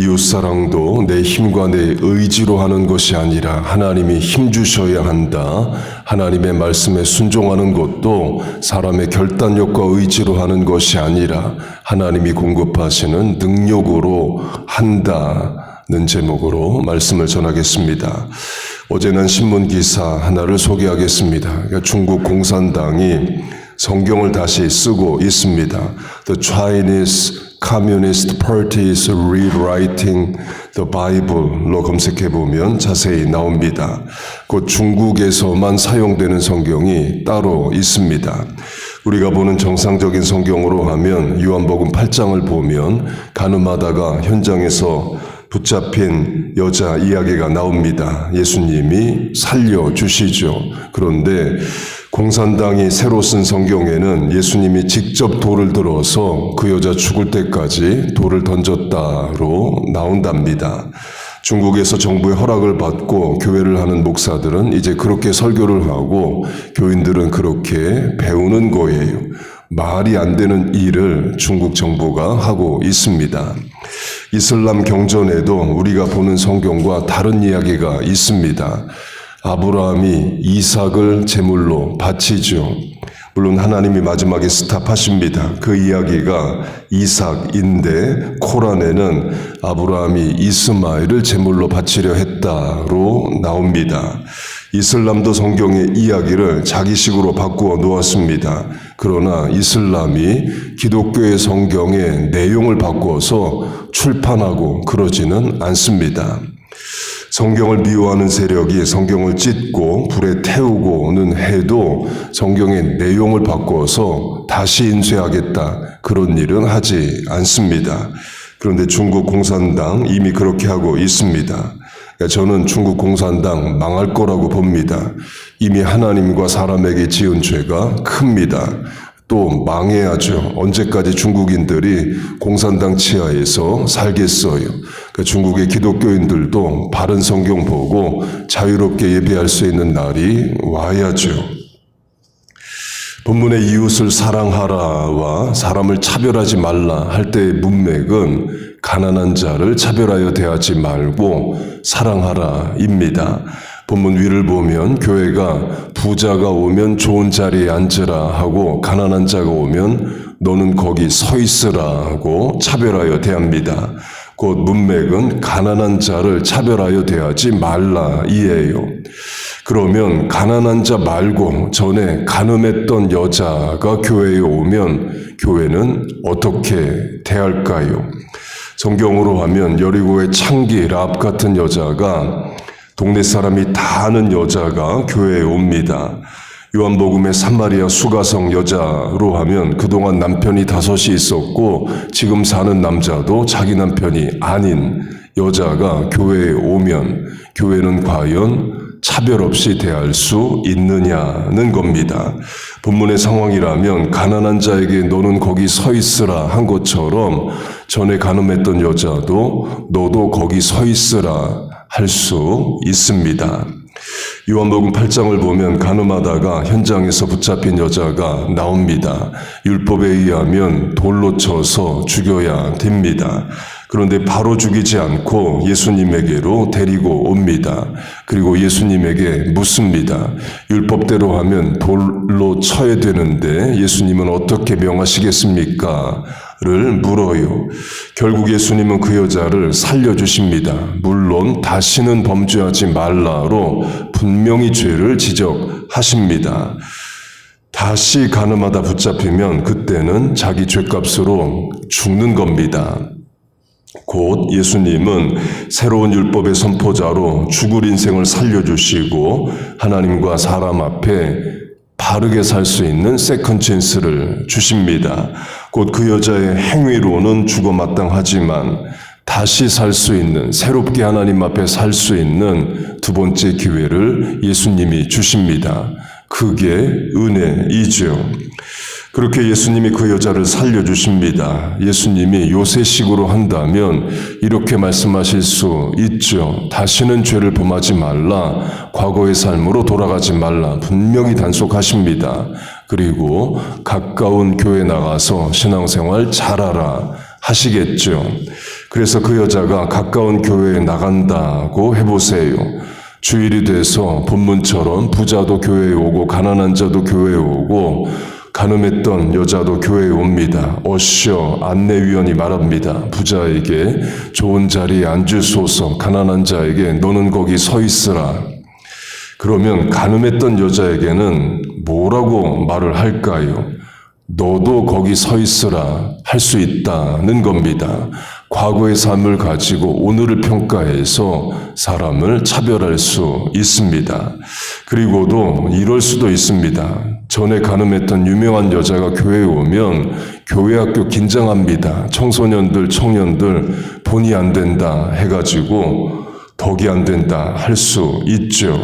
이웃사랑도 내 힘과 내 의지로 하는 것이 아니라 하나님이 힘 주셔야 한다. 하나님의 말씀에 순종하는 것도 사람의 결단력과 의지로 하는 것이 아니라 하나님이 공급하시는 능력으로 한다 는 제목으로 말씀을 전하겠습니다. 어제는 신문 기사 하나를 소개하겠습니다. 그러니까 중국 공산당이 성경을 다시 쓰고 있습니다. The Chinese Communist Party is rewriting the Bible로 검색해 보면 자세히 나옵니다. 곧 중국에서만 사용되는 성경이 따로 있습니다. 우리가 보는 정상적인 성경으로 하면 요한복음 8장을 보면 가늠하다가 현장에서 붙잡힌 여자 이야기가 나옵니다. 예수님이 살려 주시죠. 그런데 공산당이 새로 쓴 성경에는 예수님이 직접 돌을 들어서 그 여자 죽을 때까지 돌을 던졌다로 나온답니다. 중국에서 정부의 허락을 받고 교회를 하는 목사들은 이제 그렇게 설교를 하고 교인들은 그렇게 배우는 거예요. 말이 안 되는 일을 중국 정부가 하고 있습니다. 이슬람 경전에도 우리가 보는 성경과 다른 이야기가 있습니다. 아브라함이 이삭을 제물로 바치죠. 물론 하나님이 마지막에 스탑하십니다. 그 이야기가 이삭인데 코란에는 아브라함이 이스마엘을 제물로 바치려 했다로 나옵니다. 이슬람도 성경의 이야기를 자기식으로 바꾸어 놓았습니다. 그러나 이슬람이 기독교의 성경의 내용을 바꾸어서 출판하고 그러지는 않습니다. 성경을 미워하는 세력이 성경을 찢고 불에 태우고는 해도 성경의 내용을 바꿔서 다시 인쇄하겠다. 그런 일은 하지 않습니다. 그런데 중국 공산당 이미 그렇게 하고 있습니다. 저는 중국 공산당 망할 거라고 봅니다. 이미 하나님과 사람에게 지은 죄가 큽니다. 또 망해야죠. 언제까지 중국인들이 공산당 치하에서 살겠어요. 그 중국의 기독교인들도 바른 성경 보고 자유롭게 예배할 수 있는 날이 와야죠. 본문의 이웃을 사랑하라와 사람을 차별하지 말라 할 때의 문맥은 가난한 자를 차별하여 대하지 말고 사랑하라입니다. 본문 위를 보면 교회가 부자가 오면 좋은 자리에 앉으라 하고 가난한 자가 오면 너는 거기 서 있으라 하고 차별하여 대합니다. 곧 문맥은 가난한 자를 차별하여 대하지 말라 이에요. 그러면 가난한 자 말고 전에 가늠했던 여자가 교회에 오면 교회는 어떻게 대할까요? 성경으로 하면 여리고의 창기 랍 같은 여자가 동네 사람이 다 아는 여자가 교회에 옵니다. 요한복음의 산마리아 수가성 여자로 하면 그동안 남편이 다섯이 있었고 지금 사는 남자도 자기 남편이 아닌 여자가 교회에 오면 교회는 과연 차별 없이 대할 수 있느냐는 겁니다. 본문의 상황이라면 가난한 자에게 너는 거기 서 있으라 한 것처럼 전에 가늠했던 여자도 너도 거기 서 있으라 할 수 있습니다. 요한복음 8장을 보면 가늠하다가 현장에서 붙잡힌 여자가 나옵니다. 율법에 의하면 돌로 쳐서 죽여야 됩니다. 그런데 바로 죽이지 않고 예수님에게로 데리고 옵니다. 그리고 예수님에게 묻습니다. 율법대로 하면 돌로 쳐야 되는데 예수님은 어떻게 명하시겠습니까? 를 물어요. 결국 예수님은 그 여자를 살려주십니다. 물 론 다시는 범죄하지 말라로 분명히 죄를 지적하십니다. 다시 가늠하다 붙잡히면 그때는 자기 죄값으로 죽는 겁니다. 곧 예수님은 새로운 율법의 선포자로 죽을 인생을 살려주시고 하나님과 사람 앞에 바르게 살 수 있는 세컨 찬스를 주십니다. 곧 그 여자의 행위로는 죽어 마땅하지만 다시 살 수 있는 새롭게 하나님 앞에 살 수 있는 두 번째 기회를 예수님이 주십니다. 그게 은혜이죠. 그렇게 예수님이 그 여자를 살려주십니다. 예수님이 요새식으로 한다면 이렇게 말씀하실 수 있죠. 다시는 죄를 범하지 말라. 과거의 삶으로 돌아가지 말라. 분명히 단속하십니다. 그리고 가까운 교회 나가서 신앙생활 잘하라 하시겠죠. 그래서 그 여자가 가까운 교회에 나간다고 해보세요. 주일이 돼서 본문처럼 부자도 교회에 오고 가난한 자도 교회에 오고 가늠했던 여자도 교회에 옵니다. 어셔 안내위원이 말합니다. 부자에게 좋은 자리에 앉으소서 가난한 자에게 너는 거기 서 있으라. 그러면 가늠했던 여자에게는 뭐라고 말을 할까요? 너도 거기 서 있으라 할 수 있다는 겁니다. 과거의 삶을 가지고 오늘을 평가해서 사람을 차별할 수 있습니다. 그리고도 이럴 수도 있습니다. 전에 가늠했던 유명한 여자가 교회에 오면 교회 학교 긴장합니다. 청소년들, 청년들 본이 안 된다 해가지고 덕이 안 된다 할 수 있죠.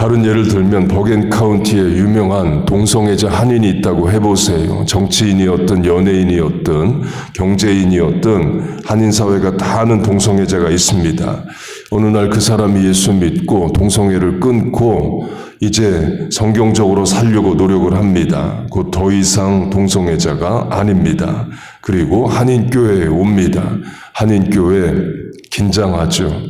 다른 예를 들면 버겐 카운티에 유명한 동성애자 한인이 있다고 해보세요. 정치인이었든 연예인이었든 경제인이었든 한인 사회가 다 아는 동성애자가 있습니다. 어느 날 그 사람이 예수 믿고 동성애를 끊고 이제 성경적으로 살려고 노력을 합니다. 곧 더 이상 동성애자가 아닙니다. 그리고 한인교회에 옵니다. 한인교회 긴장하죠.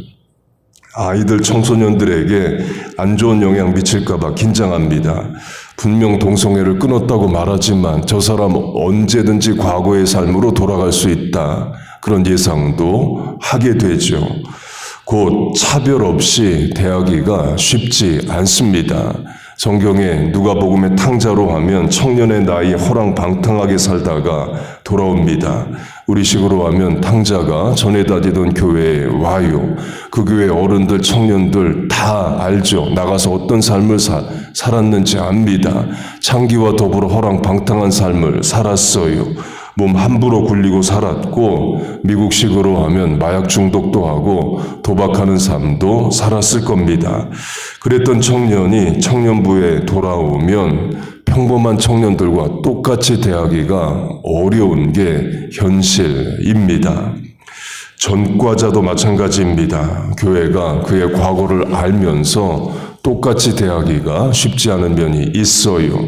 아이들 청소년들에게 안 좋은 영향 미칠까봐 긴장합니다. 분명 동성애를 끊었다고 말하지만 저 사람 언제든지 과거의 삶으로 돌아갈 수 있다. 그런 예상도 하게 되죠. 곧 차별 없이 대하기가 쉽지 않습니다. 성경에 누가복음의 탕자로 하면 청년의 나이 허랑방탕하게 살다가 돌아옵니다. 우리식으로 하면 탕자가 전에 다니던 교회에 와요. 그 교회 어른들, 청년들 다 알죠. 나가서 어떤 삶을 사, 살았는지 압니다. 창기와 더불어 허랑방탕한 삶을 살았어요. 몸 함부로 굴리고 살았고 미국식으로 하면 마약 중독도 하고 도박하는 삶도 살았을 겁니다. 그랬던 청년이 청년부에 돌아오면 평범한 청년들과 똑같이 대하기가 어려운 게 현실입니다. 전과자도 마찬가지입니다. 교회가 그의 과거를 알면서 똑같이 대하기가 쉽지 않은 면이 있어요.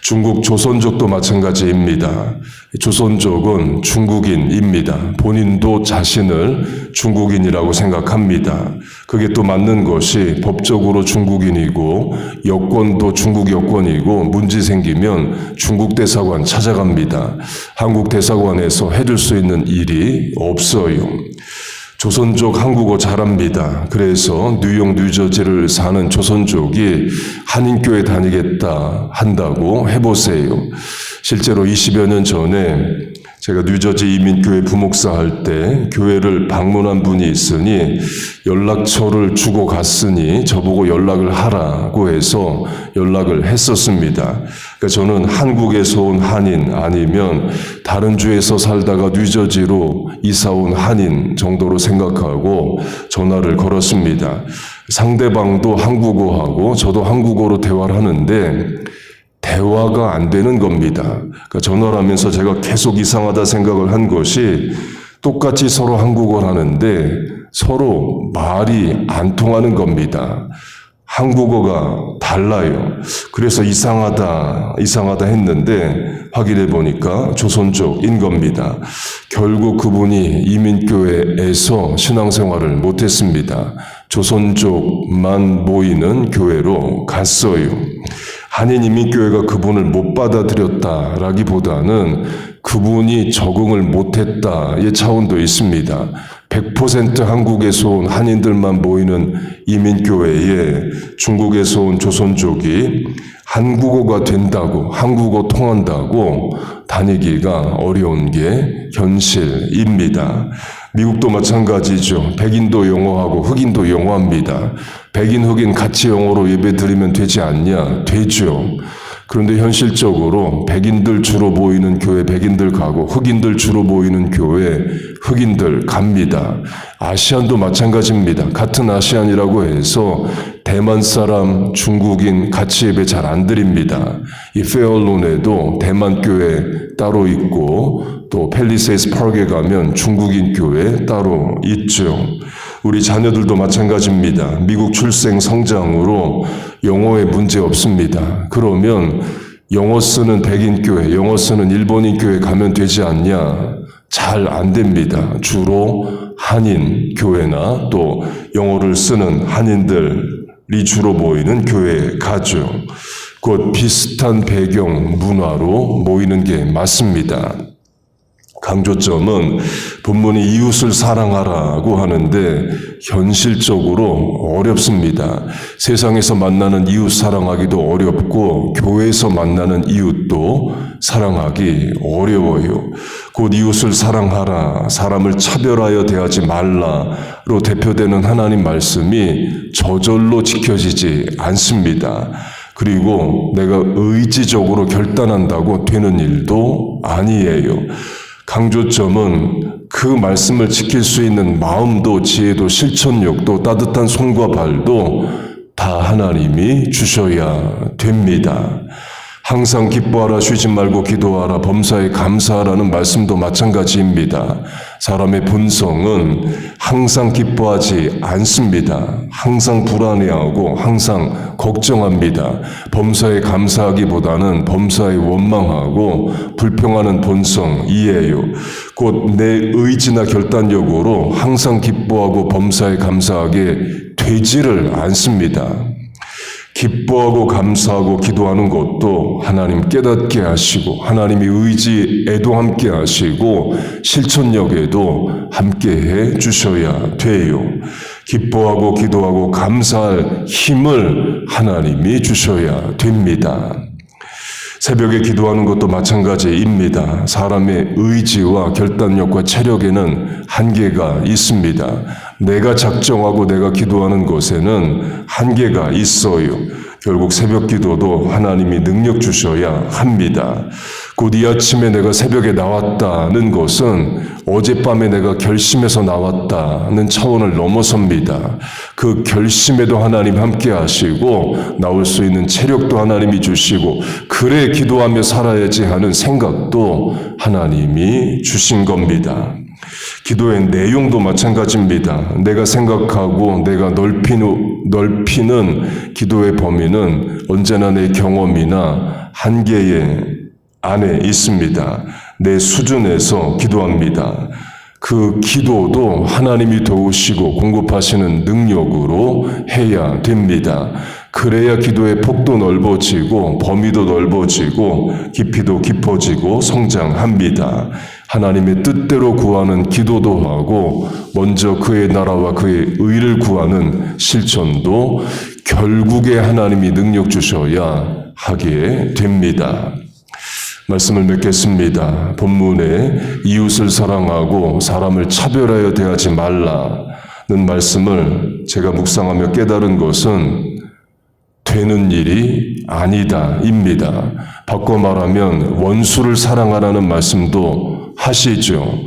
중국 조선족도 마찬가지입니다. 조선족은 중국인입니다. 본인도 자신을 중국인이라고 생각합니다. 그게 또 맞는 것이 법적으로 중국인이고 여권도 중국 여권이고 문제 생기면 중국 대사관 찾아갑니다. 한국 대사관에서 해줄 수 있는 일이 없어요. 조선족 한국어 잘합니다. 그래서 뉴욕, 뉴저지를 사는 조선족이 한인교회 다니겠다 한다고 해보세요. 실제로 20여 년 전에 제가 뉴저지 이민교회 부목사 할 때 교회를 방문한 분이 있으니 연락처를 주고 갔으니 저보고 연락을 하라고 해서 연락을 했었습니다. 그러니까 저는 한국에서 온 한인 아니면 다른 주에서 살다가 뉴저지로 이사 온 한인 정도로 생각하고 전화를 걸었습니다. 상대방도 한국어하고 저도 한국어로 대화를 하는데 대화가 안 되는 겁니다. 그러니까 전화를 하면서 제가 계속 이상하다 생각을 한 것이 똑같이 서로 한국어를 하는데 서로 말이 안 통하는 겁니다. 한국어가 달라요. 그래서 이상하다, 이상하다 했는데 확인해 보니까 조선족인 겁니다. 결국 그분이 이민교회에서 신앙생활을 못했습니다. 조선족만 모이는 교회로 갔어요. 한인 이민교회가 그분을 못 받아들였다라기보다는 그분이 적응을 못했다의 차원도 있습니다. 100% 한국에서 온 한인들만 모이는 이민교회에 중국에서 온 조선족이 한국어가 된다고, 한국어 통한다고 다니기가 어려운 게 현실입니다. 미국도 마찬가지죠. 백인도 영어하고 흑인도 영어합니다. 백인, 흑인 같이 영어로 예배 드리면 되지 않냐? 되죠. 그런데 현실적으로 백인들 주로 모이는 교회 백인들 가고 흑인들 주로 모이는 교회 흑인들 갑니다. 아시안도 마찬가지입니다. 같은 아시안이라고 해서 대만 사람, 중국인 같이 예배 잘 안 드립니다. 이 페어론에도 대만 교회 따로 있고 또 펠리세이스 파크에 가면 중국인 교회 따로 있죠. 우리 자녀들도 마찬가지입니다. 미국 출생 성장으로 영어에 문제 없습니다. 그러면 영어 쓰는 백인 교회, 영어 쓰는 일본인 교회 가면 되지 않냐? 잘 안 됩니다. 주로 한인 교회나 또 영어를 쓰는 한인들이 주로 모이는 교회에 가죠. 곧 비슷한 배경 문화로 모이는 게 맞습니다. 강조점은 본문이 이웃을 사랑하라고 하는데 현실적으로 어렵습니다. 세상에서 만나는 이웃 사랑하기도 어렵고 교회에서 만나는 이웃도 사랑하기 어려워요. 곧 이웃을 사랑하라, 사람을 차별하여 대하지 말라로 대표되는 하나님 말씀이 저절로 지켜지지 않습니다. 그리고 내가 의지적으로 결단한다고 되는 일도 아니에요. 강조점은 그 말씀을 지킬 수 있는 마음도 지혜도 실천력도 따뜻한 손과 발도 다 하나님이 주셔야 됩니다. 항상 기뻐하라 쉬지 말고 기도하라 범사에 감사하라는 말씀도 마찬가지입니다. 사람의 본성은 항상 기뻐하지 않습니다. 항상 불안해하고 항상 걱정합니다. 범사에 감사하기보다는 범사에 원망하고 불평하는 본성이에요. 곧 내 의지나 결단력으로 항상 기뻐하고 범사에 감사하게 되지를 않습니다. 기뻐하고 감사하고 기도하는 것도 하나님 깨닫게 하시고 하나님이 의지에도 함께 하시고 실천력에도 함께 해 주셔야 돼요. 기뻐하고 기도하고 감사할 힘을 하나님이 주셔야 됩니다. 새벽에 기도하는 것도 마찬가지입니다. 사람의 의지와 결단력과 체력에는 한계가 있습니다. 내가 작정하고 내가 기도하는 것에는 한계가 있어요. 결국 새벽 기도도 하나님이 능력 주셔야 합니다. 곧 이 아침에 내가 새벽에 나왔다는 것은 어젯밤에 내가 결심해서 나왔다는 차원을 넘어섭니다. 그 결심에도 하나님 함께 하시고 나올 수 있는 체력도 하나님이 주시고 그래 기도하며 살아야지 하는 생각도 하나님이 주신 겁니다. 기도의 내용도 마찬가지입니다. 내가 생각하고 내가 넓히는, 넓히는 기도의 범위는 언제나 내 경험이나 한계의 안에 있습니다. 내 수준에서 기도합니다. 그 기도도 하나님이 도우시고 공급하시는 능력으로 해야 됩니다. 그래야 기도의 폭도 넓어지고 범위도 넓어지고 깊이도 깊어지고 성장합니다. 하나님의 뜻대로 구하는 기도도 하고 먼저 그의 나라와 그의 의를 구하는 실천도 결국에 하나님이 능력 주셔야 하게 됩니다. 말씀을 맺겠습니다. 본문에 이웃을 사랑하고 사람을 차별하여 대하지 말라는 말씀을 제가 묵상하며 깨달은 것은 되는 일이 아니다입니다. 바꿔 말하면 원수를 사랑하라는 말씀도 하시죠.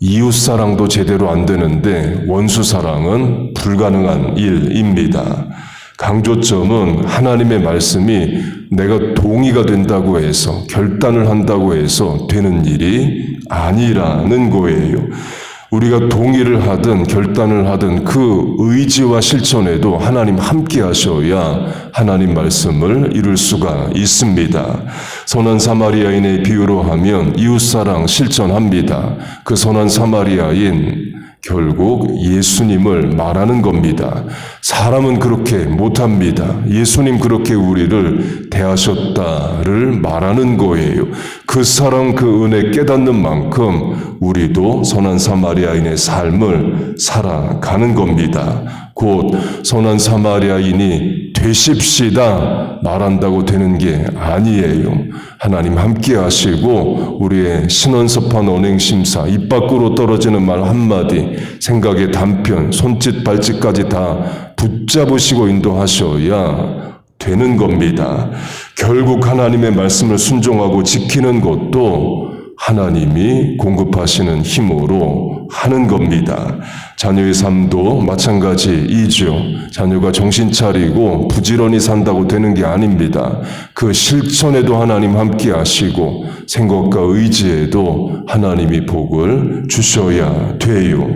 이웃 사랑도 제대로 안 되는데 원수 사랑은 불가능한 일입니다. 강조점은 하나님의 말씀이 내가 동의가 된다고 해서 결단을 한다고 해서 되는 일이 아니라는 거예요. 우리가 동의를 하든 결단을 하든 그 의지와 실천에도 하나님 함께 하셔야 하나님 말씀을 이룰 수가 있습니다. 선한 사마리아인의 비유로 하면 이웃사랑 실천합니다. 그 선한 사마리아인 결국 예수님을 말하는 겁니다. 사람은 그렇게 못합니다. 예수님 그렇게 우리를 대하셨다를 말하는 거예요. 그 사랑 그 은혜 깨닫는 만큼 우리도 선한 사마리아인의 삶을 살아가는 겁니다. 곧 선한 사마리아인이 되십시다 말한다고 되는 게 아니에요. 하나님 함께 하시고 우리의 신원섭한 언행심사 입 밖으로 떨어지는 말 한마디 생각의 단편 손짓 발짓까지 다 붙잡으시고 인도하셔야 되는 겁니다. 결국 하나님의 말씀을 순종하고 지키는 것도 하나님이 공급하시는 힘으로 하는 겁니다. 자녀의 삶도 마찬가지이죠. 자녀가 정신 차리고 부지런히 산다고 되는 게 아닙니다. 그 실천에도 하나님 함께 하시고 생각과 의지에도 하나님이 복을 주셔야 돼요.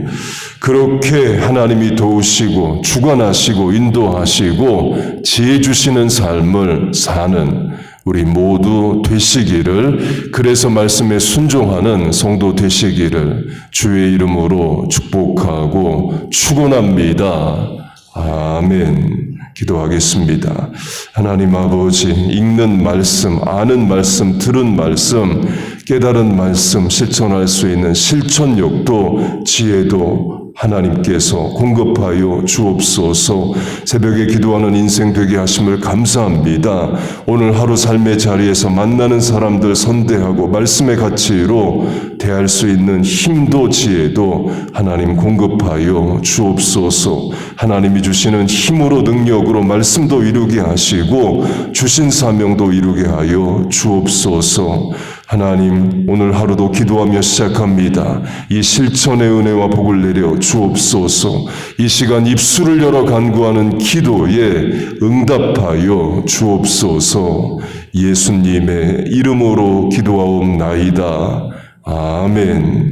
그렇게 하나님이 도우시고 주관하시고 인도하시고 지혜 주시는 삶을 사는 우리 모두 되시기를 그래서 말씀에 순종하는 성도 되시기를 주의 이름으로 축복하고 축원합니다. 아멘. 기도하겠습니다. 하나님 아버지, 읽는 말씀, 아는 말씀, 들은 말씀, 깨달은 말씀, 실천할 수 있는 실천력도 지혜도 하나님께서 공급하여 주옵소서. 새벽에 기도하는 인생 되게 하심을 감사합니다. 오늘 하루 삶의 자리에서 만나는 사람들 선대하고 말씀의 가치로 대할 수 있는 힘도 지혜도 하나님 공급하여 주옵소서. 하나님이 주시는 힘으로 능력으로 말씀도 이루게 하시고 주신 사명도 이루게 하여 주옵소서 하나님 오늘 하루도 기도하며 시작합니다. 이 실천의 은혜와 복을 내려 주옵소서. 이 시간 입술을 열어 간구하는 기도에 응답하여 주옵소서. 예수님의 이름으로 기도하옵나이다. 아멘.